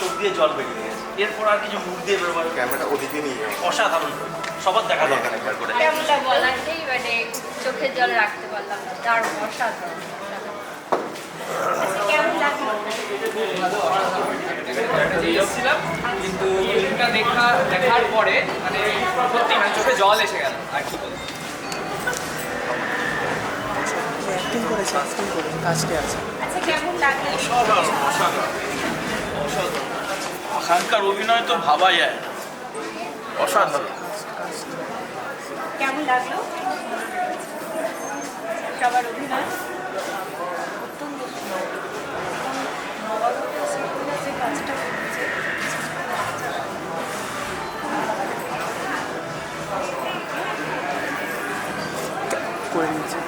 চোখ দিয়ে জল বেরিয়ে গেছে। এরপর আর কিছু মুখ দিয়ে বেরোবার ক্যামেরাটা ওদিকে নিয়ে যাও। অসাধারণ। সবার দেখা দরকার একবার করে। নেই মানে চোখের জল রাখতে পারলাম না। অসাধারণ কিন্তু ফিল্মটা দেখা দেখার পরে মানে সত্যি মানে চোখে জল এসে গেল আর কি বলব। অ্যাক্টিং করেছে অ্যাক্টিং করেছে কাজটি আছে। আচ্ছা কেমন লাগল? অসাধারণ অসাধারণ। অসাধারণ। ওখানকার অভিনয় তো ভাবা যায় অসাধারণ। কেমন লাগল? সবার অভিনয়? অত্যন্ত যে কাজটা করেছে করে নিয়েছে।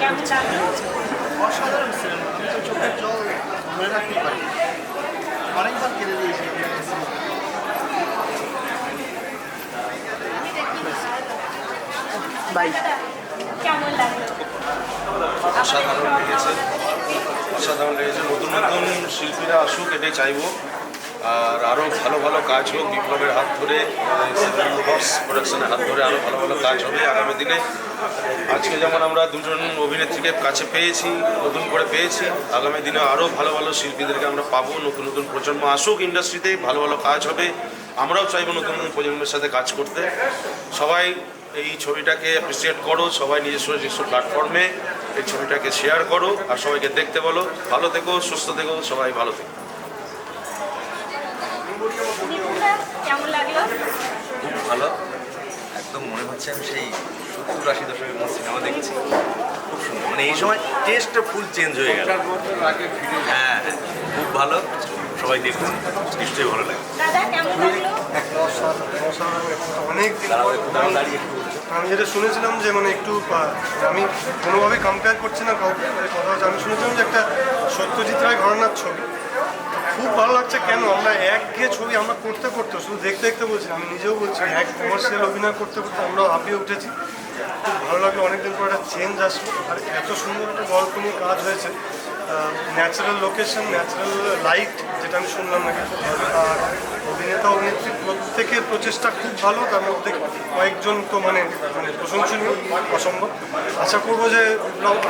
কেমন লাগল? অসাধারণ সিনেমা চোখের জল ধরে রাখতেই পারি বাই। কেমন লাগল? অসাধারণ লেগেছে। অসাধারণ লেগেছে। নতুন নতুন শিল্পীরা আসুক এটাই চাইব। আর আরও ভালো ভালো কাজ হোক বিপ্লবের হাত ধরে হর্স প্রোডাকশনের হাত ধরে আরও ভালো ভালো কাজ হবে আগামী দিনে। আজকে যেমন আমরা দুজন অভিনেত্রীকে কাছে পেয়েছি নতুন করে পেয়েছি আগামী দিনে আরও ভালো ভালো শিল্পীদেরকে আমরা পাবো নতুন নতুন প্রজন্ম আসুক ইন্ডাস্ট্রিতে ভালো ভালো কাজ হবে। আমরাও চাইব নতুন নতুন প্রজন্মের সাথে কাজ করতে। সবাই এই ছবিটাকে অ্যাপ্রিসিয়েট করো সবাই নিজস্ব নিজস্ব প্ল্যাটফর্মে এই ছবিটাকে শেয়ার করো আর সবাইকে দেখতে বলো। ভালো থেকো সুস্থ থেকো সবাই ভালো থেকো। খুব ভালো। একদম মনে হচ্ছে আমি সেই সত্তর আশি দশকের কোনো সিনেমা দেখছি। খুব সুন্দর। মানে এই সময় টেস্টটা ফুল চেঞ্জ হয়ে গেল। হ্যাঁ হ্যাঁ, খুব ভালো। সবাই দেখুন নিশ্চয়ই ভালো লাগে দাদা কেমন লাগল? অনেক। আমি যেটা শুনেছিলাম যে মানে একটু আমি কোনোভাবেই কম্পেয়ার করছি না কাউকে কথা হচ্ছে আমি শুনেছিলাম যে একটা সত্যজিৎ রায় ঘরানার ছবি। খুব ভালো লাগছে কেন? আমরা এক গিয়ে ছবি আমরা করতে করতে শুধু দেখতে দেখতে বলছি আমি নিজেও বলছি এক কমার্শিয়াল অভিনয় করতে করতে আমরাও হাঁপিয়ে উঠেছি। খুব ভালো লাগল অনেকদিন পর একটা চেঞ্জ আসলো। আর এত সুন্দর একটা গল্প নিয়ে কাজ হয়েছে। ন্যাচারাল লোকেশন, ন্যাচারাল লাইট যেটা আমি শুনলাম নাকি। খুব ভালো আর অভিনেতা, অভিনেত্রী প্রত্যেকের প্রচেষ্টা খুব ভালো, তার মধ্যে কয়েকজন তো মানে মানে প্রশংসনীয়, অসম্ভব। আশা করব যে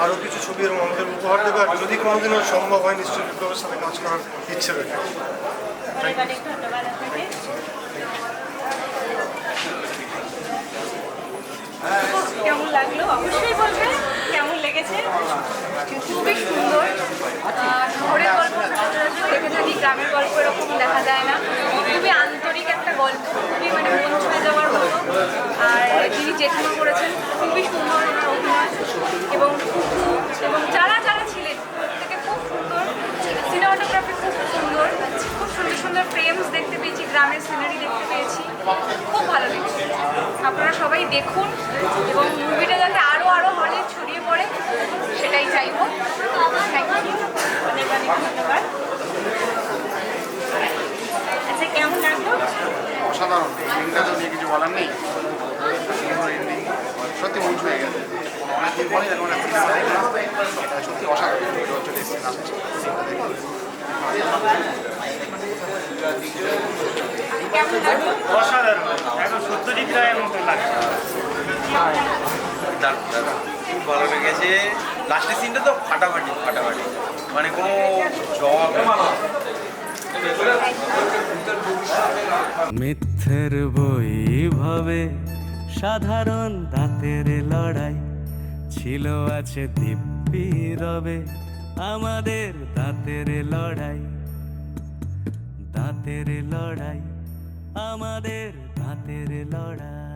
আরও কিছু ছবি এরকম আমাদের উপহার দেবে, আর যদি কোনোদিনও সম্ভব হয়, নিশ্চয়ই বিপ্লবের সাথে কাজ করার ইচ্ছে রয়েছে। কেমন লাগল? অবশ্যই বলবেন। লেগেছে। খুবই সুন্দর। শহরের গল্প দেখে থাকি, গ্রামের গল্প এরকম দেখা যায় না। খুবই আন্তরিক একটা গল্প, খুবই মানে মন ছুঁয়ে যাওয়ার মতো। আর যিনি জেঠিমা করেছেন, খুবই সুন্দর অভিনয়। এবং এবং যারা যারা ছিলেন, প্রত্যেকে খুব সুন্দর। সিনেমাটোগ্রাফি খুব সুন্দর। খুব সুন্দর সুন্দর ফ্রেমস দেখতে পেয়েছি, গ্রামের সিনারি দেখতে পেয়েছি। খুব ভালো লেগেছে। আপনারা সবাই দেখুন এবং মুভিটা যাতে আরও আরও হলে ছড়িয়ে পড়ে সেটাই চাইব। থ্যাংক ইউ অনেক অনেক ধন্যবাদ আচ্ছা কেমন লাগল? অসাধারণ। এন্ডিংটা তো নিয়ে কিছু বলার নেই। সত্যি মন ছুঁয়ে গেছে। অনেকদিন পরে এরকম একটা সত্যি অসাধারণ। চলে অসাধারণ। এখন সত্যজিৎ রায়ের মতো লাগছে। দারুণ, দারুণ। খুব ভালো লাস্টের সিনটা তো ফাটাফাটি ফাটাফাটি। মানে কোনো মিথ্যের বই ভাবে সাধারণ দাঁতের লড়াই। ছিল আছে দিব্যি রবে আমাদের দাঁতের লড়াই। দাঁতের লড়াই আমাদের দাঁতের লড়াই।